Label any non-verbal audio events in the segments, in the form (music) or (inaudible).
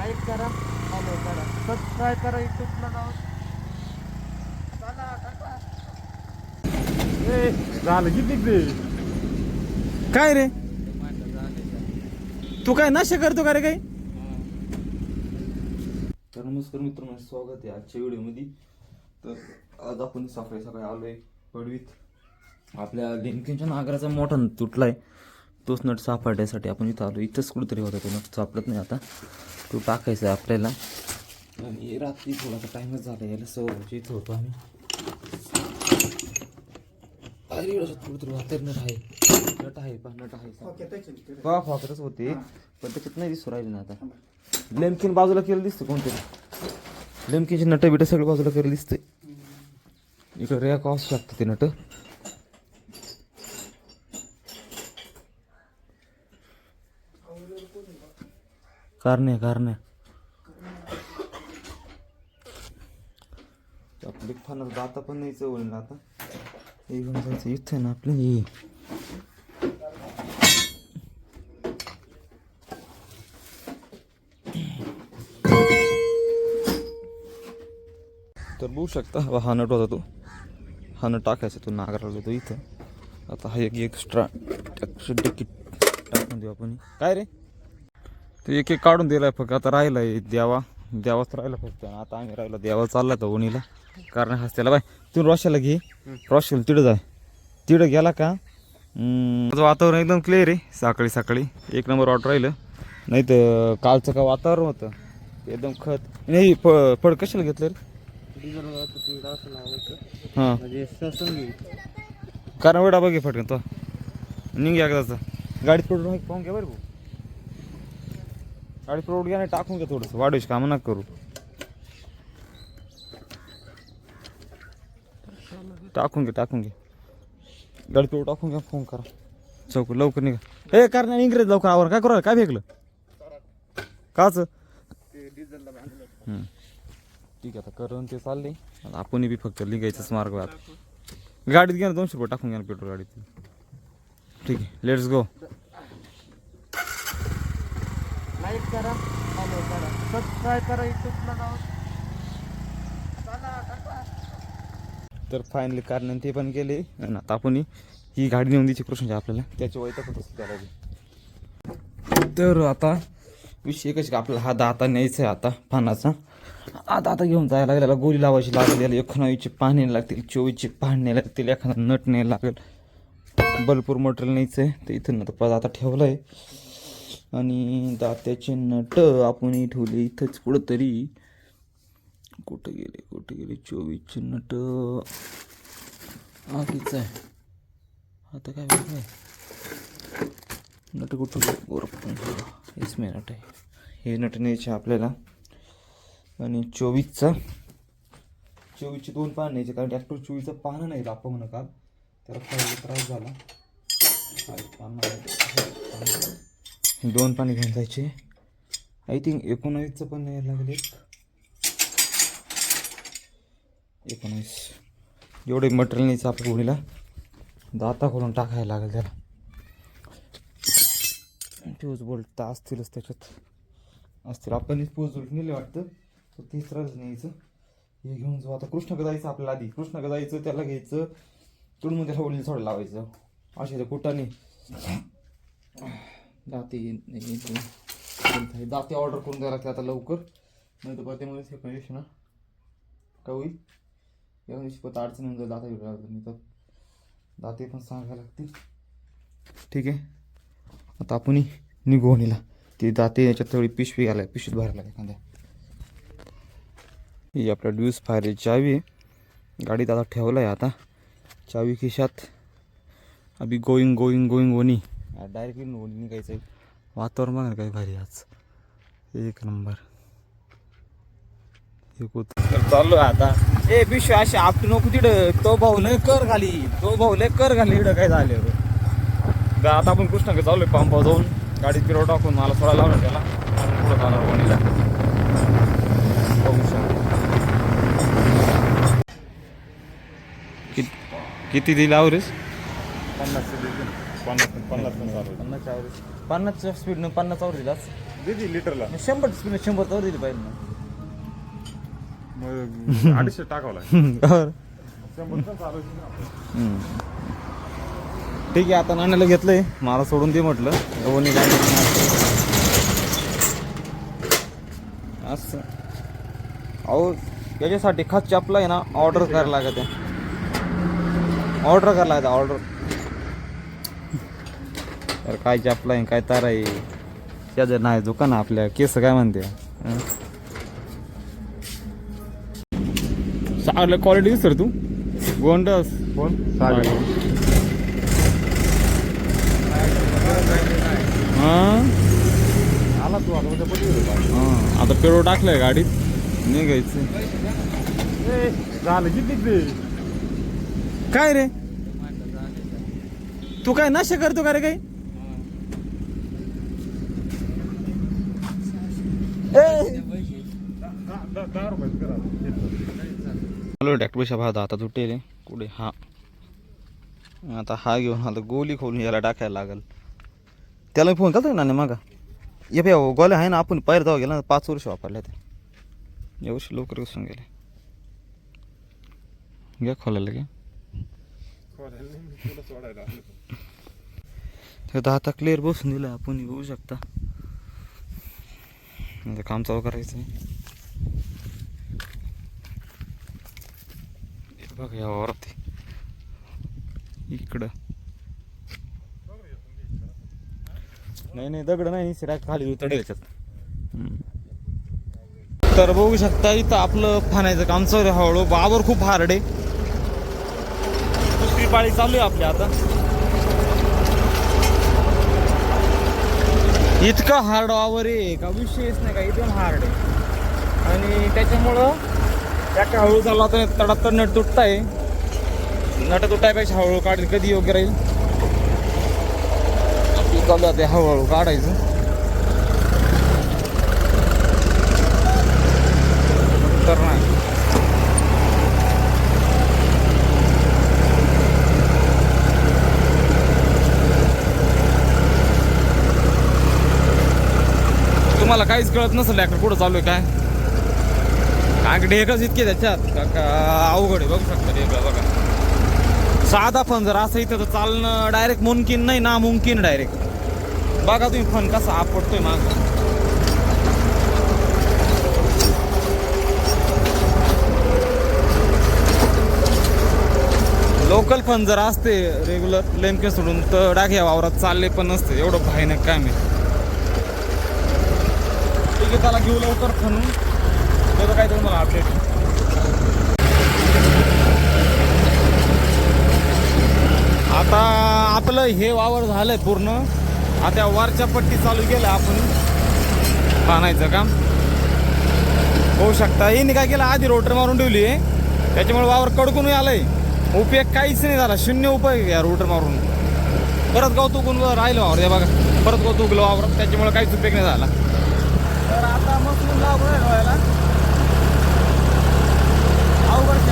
Like करा follow करा. Subscribe करा युट्यूबला जाऊन. झालं किती ते काय रे? तू काय नशा करतो का रे काही? तर नमस्कार मित्रांनो स्वागत आहे आजच्या व्हिडिओमध्ये. तर आज आपण सकाळी सकाळी आलोय पडवीत आपल्या लिंकिनच्या नागराचा मोठा तुटलाय. तोच नट सापडण्यासाठी आपण इथं आलो. इथंच कुठंतरी होता तो नट सापडत नाही आता. तो टाकायचा आहे आपल्याला. आणि रात्री थोडासा टाईमच झाला याला. सव्वाच्या इथं होतो आम्ही. अरे एवढं वातर नट आहे. नट आहे पा नट आहे. होते. पण त्याच्यात नाही दिसू राहिले ना आता. लेमकिन बाजूला केलं दिसतं कोणतरी. लेमकिनची नट बिट सगळं बाजूला केलं दिसते इकडे रॅक असू शकतं ते नट. कारणे कारणे. आपली फणस जाता पण नाही होईल आता. हे घेऊन जायचं इथं आहे ना आपलं. हे तर बघू शकता हा हा नट होता तो. हा नट टाकायचा तो नागराला होतो इथं. आता हा एक एक्स्ट्रा तिकीट टाकून देऊ आपण. काय रे? तो एक एक काढून दिलाय फक्त. आता राहिलाय द्यावा द्यावाच राहिला फक्त. आता आम्ही राहिला द्यावा चालला तर ओणीला कारण हसत्याला बाय. तू रोशाला घे. रोशाला तिडं जाय. तिडं गेला का? माझं वातावरण एकदम क्लिअर आहे. सकाळी सकाळी एक नंबर ऑर्डर राहिलं. नाही तर कालचं का वातावरण होतं? एकदम खत. नाही फ फळ कशाला घेतलं रे? हां. कारण वेळा बघे फटकन तो. निघ एकदाचं. गाडीत पडून पाहून घ्या बरं भाऊ. अडीच रोड घ्या नाही टाकून घ्या थोडंसं. वाढवीस काम नका करू. टाकून घे टाकून घे. गाडीत टाकून घ्या फोन करा. चौक लवकर निघा. ए कारण इंग्रज लवकर आवर. काय करू काय फेकलं? काच? ठीक आहे आता करून ते चालले. आता आपण बी फक्त लिगायचंच मार्ग आता. गाडीत घ्या ना दोनशे रुपये टाकून घ्या ना पेट्रोल गाडीत. ठीक आहे लेट्स गो लाईक करा. फॉलो करा. सबस्क्राईब करा युट्यूबला जाऊन. तर फायनली कारण ते पण गेले. आणि आता आपण ही गाडी नेऊन द्यायची कृष्णाची आपल्याला. त्याची वैतक होत असते त्याला. तर आता विषय कशी आपल्याला हा दाता न्यायचा आहे आता पानाचा. आता आता घेऊन जायला लागेल. याला गोळी लावायची लागेल. याला एकोणावीसची पाणी लागतील. चोवीसची पाणी लागतील. एखादा नट न्यायला लागेल. भरपूर मटेरियल न्यायचं आहे तर इथं आता पद आता ठेवलं आहे आणि दात्याचे नट आपण ठेवले इथंच कुठंतरी. कुठं गेले कुठं गेले? चोवीसचे नट. हा आहे. आता काय वेगळं आहे? नट कुठं बरोबर हेच मे नट आहे. हे नट न्यायचे आपल्याला. आणि चोवीसचा. चोवीसचे दोन पान न्यायचे कारण ट्रॅक्टर चोवीसचं पानं नाही दाप म्हणा काल त्याला खायला त्रास झाला. पान दोन पाणी घेऊन जायचे आय थिंक एकोणावीसचं पण नाही लागले एकोणावीस. एवढे मटेरियल नाही आपल्या गोळीला दाता करून टाकायला लागेल त्याला. फ्यूज बोल्ट तर असतीलच त्याच्यात. असतील. आपण फ्यूज बोल्ट नेले वाटतं. तर तिसराच न्यायचं. हे घेऊन जाऊ. आता कृष्णकडे जायचं आपल्याला आधी. कृष्णकडे जायचं त्याला घ्यायचं. तुडून त्याला ओढीला सोडं लावायचं. असे तर दाते नाही ते- दाते ऑर्डर करून द्यायला लागते आता लवकर. नाही तर त्यामुळे हे कंडिशन का होईल? या दिवशी पण अडचण होऊन जाईल दाता वेगळा नाही तर दाते पण सांगायला लागतील. ठीक आहे. आता आपण निघू होणीला ती दाते याच्यात थोडी पिशवी घालाय पिशवीत भरायला एखाद्या. ही आपल्या ड्यूस फायरची चावी आहे. गाडीत आता ठेवलं आहे आता. चावी खिशात. अभि गोईंग गोईंग गोईंग ओनी डायरेक्टली निघायचं. आहे वातावरण बघा ना काय भारी आज. एक नंबर. तर चाललो आता. ए पिशवी अशी आपटी नको तिथं. तो भाऊ लय कर घाली तो भाऊ लय कर घाली इकडं काय झाले आता आपण कृष्णाकडे चाललोय पंपावर जाऊन. गाडीत फिरव टाकून मला थोडा लावणार त्याला पुढं जाणार कोणीला किती दिला आवरेज? पन्नास. पन्नास पन्नास पन्नास आवरेज पन्नासच्या स्पीडनं पन्नास आवरेज दिलास किती लिटरला शंभर स्पिन शंभर तर दिली पाहिजे ना. मग (laughs) अडीचशे टाकावं लागेल. शंभर पण चालू आहे. ठीक आहे आता नाण्याला घेतलंय. मला सोडून दे म्हटलं. दोन्ही गाडी असं. अहो याच्यासाठी खास चपला आहे ना ऑर्डर करायला लागत आहे. ऑर्डर करायला लागत ऑर्डर तर काय चपला आहे काय तार आहे? त्याचं नाही दुकान आपल्या. केस काय म्हणते? हं? चांगलं क्वालिटी सर तू. गोंडस. कोण? हां. आला तू आता. हां. आता पेट्रोल टाकलंय गाडीत. निघायचं. झालं किती काय रे? तू काय नशा करतो का रे काही? घेतलं. हॅलो डॅक्टर भात आता तुटेल कुठे? हा. आता हा घेऊन आता गोली खोलून याला टाकायला लागल. त्याला फोन करतो ना मागा? ये बाई गोल्या आहे ना आपण पायर जाऊ गेला पाच वर्ष वापरल्या ते यावर्षी लवकर घुसून गेले. घ्या खोलायला घ्या. (laughs) खोलायला आता क्लिअर बसून दिलं आपण येऊ शकता. म्हणजे काम चालू करायचं आहे हे बघा या वावरात आहे. इकडं. नाही नाही दगड नाही सिरा खाली याच्यात हम्म. तर बघू शकता इथं आपलं फाणायचं काम चालू आहे. हळूहळू बाबर खूप हार्ड आहे. दुसरी पाळी चालू आहे आपली आता. इतकं हार्ड वावर आहे. का विषयच नाही का एकदम हार्ड आहे. आणि त्याच्यामुळं त्या हळू चालला तर तडात तर नट तुटताय. नट तुटायपेक्षा हळूहळू काढेल कधी योग्य राहील? आपली चालू आहे ते हळूहळू काढायचं. तर नाही. तुम्हाला काहीच कळत नसेल ट्रॅक्टर कुठं चालू आहे काय? काय ढेकच इतके त्याच्यात. का- का अवघड आहे बघू शकता ढेकळं बघा. साधा फन जर असं इथं तर चालणं डायरेक्ट मुमकिन नाही ना मुमकिन डायरेक्ट बघा तुम्ही फन कसा आपटतोय माग. लोकल फन जर असते रेग्युलर लेमके सोडून तर डाघ्या वावरात चालले पण नसते. एवढं भयानक काय मी ठीक आहे त्याला घेऊ लवकर म्हणून त्याचं काय तुम्हाला अपडेट आता आपलं हे वावर झालंय पूर्ण. आता वारच्या पट्टी चालू केलं आपण. बांधायचं काम. होऊ शकता. येईन काय केलं? आधी रोटर मारून ठेवली त्याच्यामुळे वावर कडकून आलंय. उपयोग काहीच नाही झाला. शून्य उपयोग या रोटर मारून. परत गवत उगून राहिलं वावर. हे बघा. परत गवत वावर. त्याच्यामुळे काहीच उपयोग नाही झाला. तर आता मग लागू व्हायला अवघड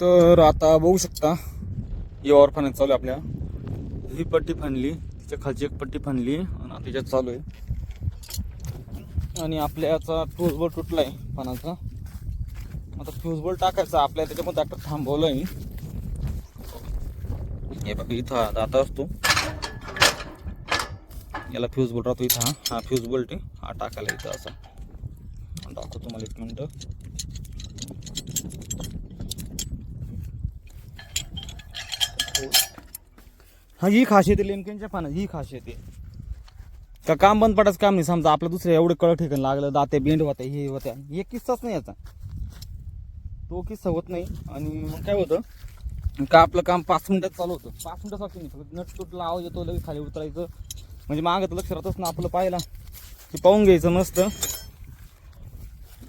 तर आता बघू शकता या ऑर्फानेज चालू आहे आपल्या. ही पट्टी फाणली तिच्या खालची एक पट्टी फाणली आणि आता तिच्यात चालू आहे. आणि आपल्या याचा तुटला आहे तुटलाय पानाचा. आता फ्यूज बोल टाकायचा आपल्या त्याच्यामध्ये ट्रॅक्टर थांबवलं मी हे बघ इथं आता असतो. याला फ्यूज बोल्ट राहतो इथं हा. हा फ्यूज बोल्ट हा टाकायला इथं असा. दाखवतो तुम्हाला एक मिनटं. हा ही खासियत आहे लेमकेनच्या पानात ही खासियत आहे. का काम बंद पडायचं काम नाही. समजा आपलं दुसरं एवढं कळ ठिकाण लागलं दाते बेंड होत्या हे होत्या. हे किस्साच नाही याचा. तो किस्सा होत नाही. आणि मग काय होतं? का आपलं काम पाच मिनिटात चालू होतं. पाच मिनिटासाठी नाही फक्त नट तुटला आवाज येतो लगेच खाली उतरायचं. म्हणजे मागं तर लक्ष राहतच ना आपलं पाहायला. ते पाहून घ्यायचं मस्त.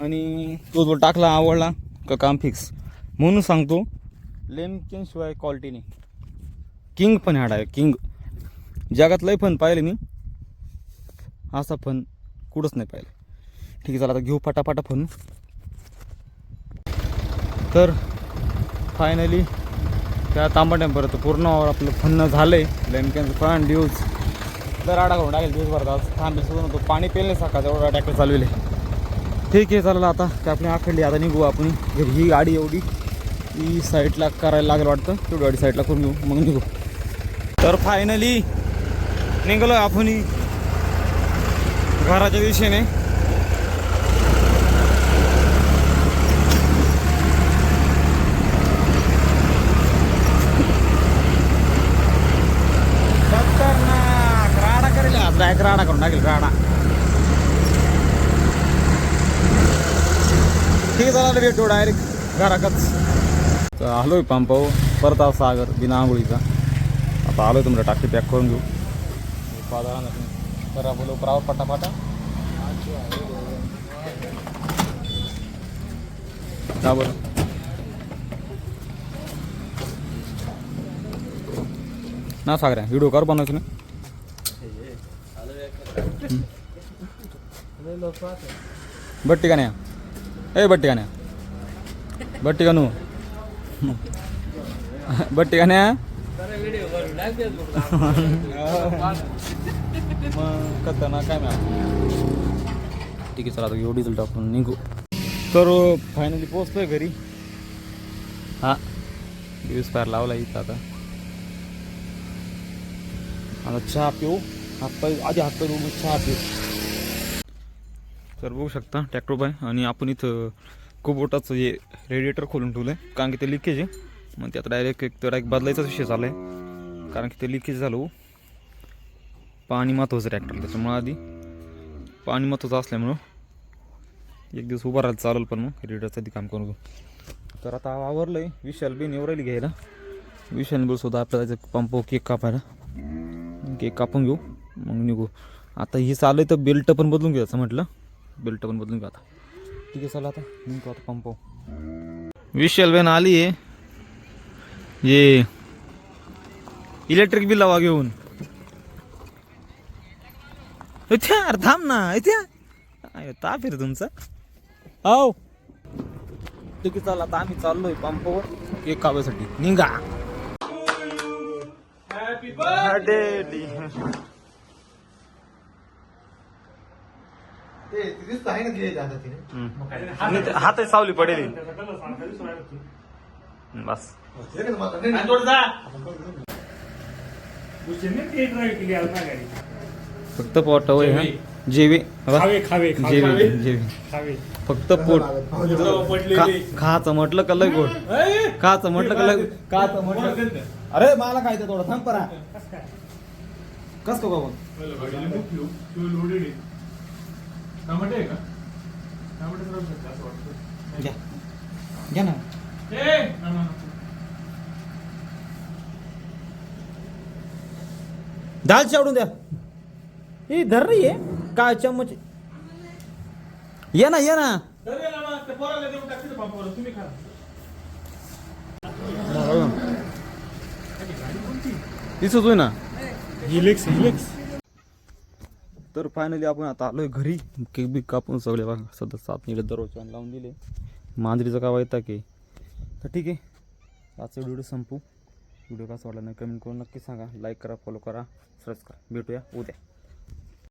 आणि तो जो टाकला आवडला का काम फिक्स म्हणून सांगतो लेमकेन शिवाय क्वालिटी नाही. किंग पण हाड आहे किंग जगात लय पण पाहिले मी. असा पण कुठंच नाही पाहिलं. ठीक आहे चला आता घेऊ फटाफटा फोन. तर फायनली त्या तांबट्यांपर्यंत पूर्ण वावर आपलं फन्न झालं आहे लेमक्यांचं फन ड्यूज. तर आडा करून टाकेल दिवसभर आज. थांबेल सुद्धा नव्हतो. पाणी पेलले सकाळ एवढा ट्रॅक्टर चालविले ठीक आहे चालेल आता ते आपली आखडली आता निघू आपण. घरी ही गाडी एवढी ही साईडला करायला लागेल वाटतं. तेवढी गाडी साईडला करून घेऊ. मग निघू. तर फायनली निघालो आपण. घराच्या दिशेने खतरनाक राडा करेल आज डायरेक्ट राडा करून टाकेल राडा ठीक आहे चला भेटू डायरेक्ट घराकच तर आलोय पंपाऊ परत आला सागर बिना आंघोळीचा आता आलो आहे तुम्हाला टाकी पॅक करून घेऊ बाजारात करा बोलू प्राव पटापटा का बरं ना सागऱ्या व्हिडिओ कर बनवायचं ना बट्टी का नाही ए बट्टी का नाही बट्टी का नू? बट्टी का नाही मग ना. काय मॅम ठीक आहे चला आता एवढी डिझेल टाकून निघू. तर फायनली पोचतोय घरी. हा. दिवस पार लावला इथं आता. आता चहा पिऊ. हातपाय आधी हातपाय दोन चहा पिऊ तर बघू शकता ट्रॅक्टर बाय आणि आपण इथं कुबोटाचं हे रेडिएटर खोलून ठेवलं आहे कारण की ते लिकेज आहे. मग त्यात डायरेक्ट एक तर डायरेक्ट बदलायचाच विषय झाला आहे कारण की ते लिकेज झालं हो. पाणी महत्त्वाचं ट्रॅक्टर त्याच्यामुळं आधी पाणी महत्त्वाचं असल्यामुळं एक दिवस उभा राहायला चालेल पण मग रेडिएटरचं आधी काम करून घेऊ. तर आता आवरलं आहे विशाल बी निवरायला घ्यायला. विशाल बोल सुद्धा आपल्याला पंप केक कापायला केक कापून घेऊ. मग निघू. आता ही चालू आहे तर बेल्ट पण बदलून घ्यायचं म्हटलं. बेल्ट पण बदलून घ्या आता. ठीक आहे चला आता निघतो आता पंप विशाल बॅन आली आहे. ये. इलेक्ट्रिक बिल लावा घेऊन. इथे यार थांब ना इथे अरे हो, ताप आहे तुमचा? हो ठीक आहे चला आता आम्ही चाललोय पंपावर केक कापायसाठी निघा. ते तिथेच आहे ना ते जातात तिने हात सावली पडेल. बस. हे का तुम्हाला? नाही, नाही. फक्त पोट होय हा? जेवे. खावे खावे जेवे जेवे. खावे. फक्त पोट. खा- खाचं म्हटलं का लय गोड? खाचं म्हटलं का लय खाचं म्हटलं. अरे मला खायचं थोडं थांब परा. कस का? बाबा घ्या. घ्या ना. दाल चावडून द्या. ही धर रे ये. काय चम्मच. ये ना ये ना. दिसत होय ना. हिलेक्स हिलेक्स तर फायनली आपण आता आलोय घरी. केक बिक कापून सगळे बघा सध्या सात निघत दररोज लावून दिले. मांजरीचं का वायता की? तर ठीक आहे. आजचा व्हिडिओ संपू. व्हिडिओ कसा वाटला नाही कमेंट करून नक्की सांगा. लाईक करा फॉलो करा सबस्क्राईब करा. भेटूया उद्या.